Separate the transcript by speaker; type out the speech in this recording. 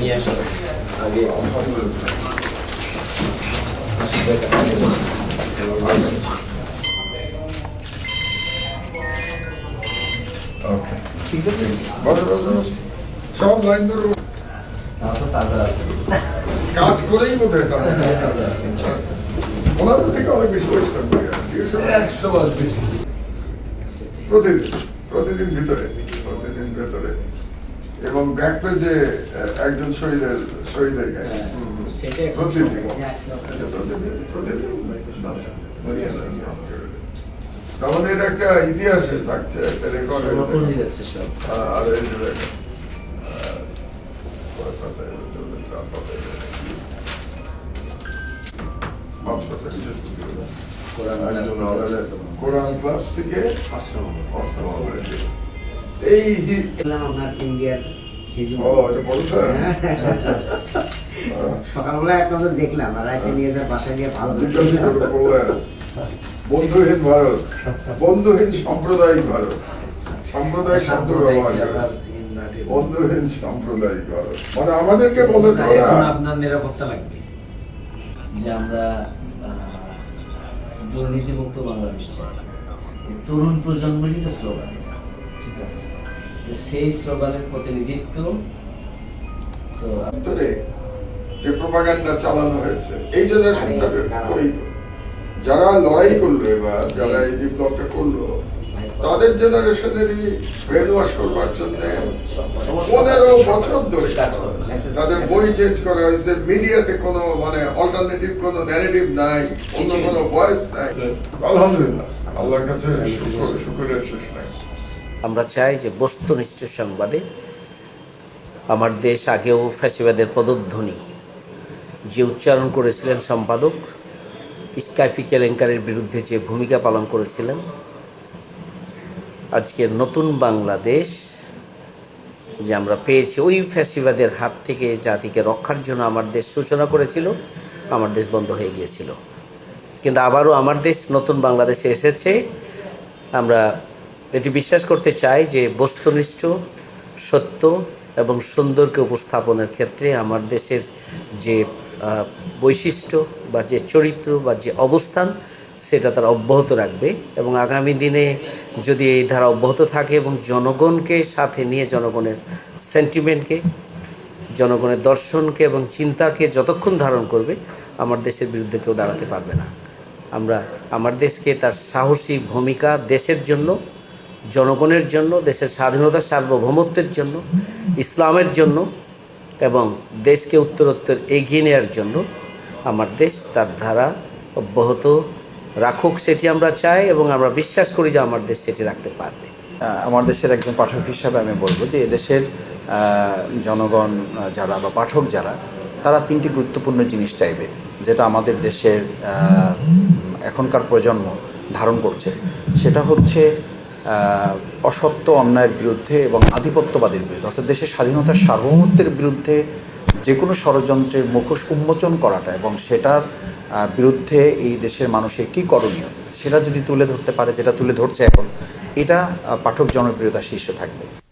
Speaker 1: নিয়ে আসো। আগে।
Speaker 2: সব লাইন ধরো কাজ করেই বোধ হয় ওনাদের থেকে অনেক বেশি পরিশ্রম করে
Speaker 3: একশো বার বেশি।
Speaker 2: প্রতিদিন প্রতিদিন ভিতরে প্রতিদিন ভেতরে। ব্যাক পেজে একজন শহীদের শহীদের গায়ে
Speaker 1: হ্যাঁ,
Speaker 2: প্রতিদিন। প্রতিদিন প্রতিদিন? আচ্ছা আমাদের এটা একটা ইতিহাস হয়ে থাকছে একটা রেকর্ড হয়ে
Speaker 1: যাচ্ছে
Speaker 2: আর এই যে।
Speaker 1: কোরআন ক্লাস থেকে।
Speaker 2: আমাদের অস্ত্র এই
Speaker 4: আপনার ইন্ডিয়ার সকালবেলা এক নজর দেখলাম আর রাতে নিয়ে বাসায় ভালো করে
Speaker 2: বন্ধুহীন ভারত বন্ধুহীন সাম্প্রদায়িক ভারত। সাম্প্রদায়িক শব্দ ব্যবহার করেছে। বন্ধুহীন সাম্প্রদায়িক ভারত। মানে আমাদেরকে বলে
Speaker 1: আপনার নিরাপত্তা লাগবে। যে আমরা দুর্নীতিমুক্ত বাংলাদেশ চাই। তরুণ প্রজন্মেরই তো স্লোগান ঠিক আছে। সেই স্লোগানের প্রতিনিধিত্ব তো
Speaker 2: ভিতরে যে প্রপাগান্ডা চালানো হয়েছে এই জেনারেশনটাকে করেই তো। যারা লড়াই করল এবার যারা এই বিপ্লবটা করল তাদের জেনারেশনেরই ব্রেন ওয়াশ করবার জন্য পনেরো বছর ধরে তাদের বই চেঞ্জ করা হয়েছে মিডিয়াতে কোনো মানে অল্টারনেটিভ কোনো ন্যারেটিভ নাই অন্য কোনো ভয়েস নাই। আলহামদুলিল্লাহ আল্লাহর কাছে শুকর শুকরের শেষ নাই।
Speaker 5: আমরা চাই যে বস্তুনিষ্ঠ সংবাদে আমার দেশ আগেও ফ্যাসিবাদের পদধ্বনি যে উচ্চারণ করেছিলেন সম্পাদক, স্কাইফি কেলেঙ্কারের বিরুদ্ধে যে ভূমিকা পালন করেছিলেন আজকের নতুন বাংলাদেশ যে আমরা পেয়েছি, ওই ফ্যাসিবাদের হাত থেকে জাতিকে রক্ষার জন্য আমার দেশ সূচনা করেছিল, আমার দেশ বন্ধ হয়ে গিয়েছিল। কিন্তু আবারও আমার দেশ নতুন বাংলাদেশে এসেছে, আমরা এটি বিশ্বাস করতে চাই যে বস্তুনিষ্ঠ, সত্য এবং সুন্দরকে উপস্থাপনের ক্ষেত্রে আমার দেশের যে বৈশিষ্ট্য বা যে চরিত্র বা যে অবস্থান, সেটা তারা অব্যাহত রাখবে এবং আগামী দিনে যদি এই ধারা অব্যাহত থাকে এবং জনগণকে সাথে নিয়ে, জনগণের সেন্টিমেন্টকে জনগণের দর্শনকে এবং চিন্তাকে যতক্ষণ ধারণ করবে, আমার দেশের বিরুদ্ধে কেউ দাঁড়াতে পারবে না। আমরা, আমার দেশকে তার সাহসী ভূমিকা দেশের জন্য জনগণের জন্য, দেশের স্বাধীনতা, সার্বভৌমত্বের জন্য, ইসলামের জন্য এবং দেশকে উত্তরোত্তর এগিয়ে নেওয়ার জন্য আমার দেশ তার ধারা অব্যাহত রাখুক সেটি আমরা চাই এবং আমরা বিশ্বাস করি যে আমার দেশ সেটি রাখতে পারবে।
Speaker 6: আমার দেশের একজন পাঠক হিসাবে আমি বলব যে এদেশের জনগণ যারা বা পাঠক যারা, তারা তিনটি গুরুত্বপূর্ণ জিনিস চাইবে, যেটা আমাদের দেশের এখনকার প্রজন্ম ধারণ করছে। সেটা হচ্ছে অসত্য অন্যায়ের বিরুদ্ধে এবং আধিপত্যবাদের বিরুদ্ধে, অর্থাৎ দেশের স্বাধীনতার সার্বভৌমত্বের বিরুদ্ধে যে কোনো ষড়যন্ত্রের মুখোশ উন্মোচন করাটা এবং সেটার বিরুদ্ধে এই দেশের মানুষের কী করণীয়, সেটা যদি তুলে ধরতে পারে, যেটা তুলে ধরছে এখন, এটা পাঠক জনপ্রিয়তা শীর্ষে থাকবে।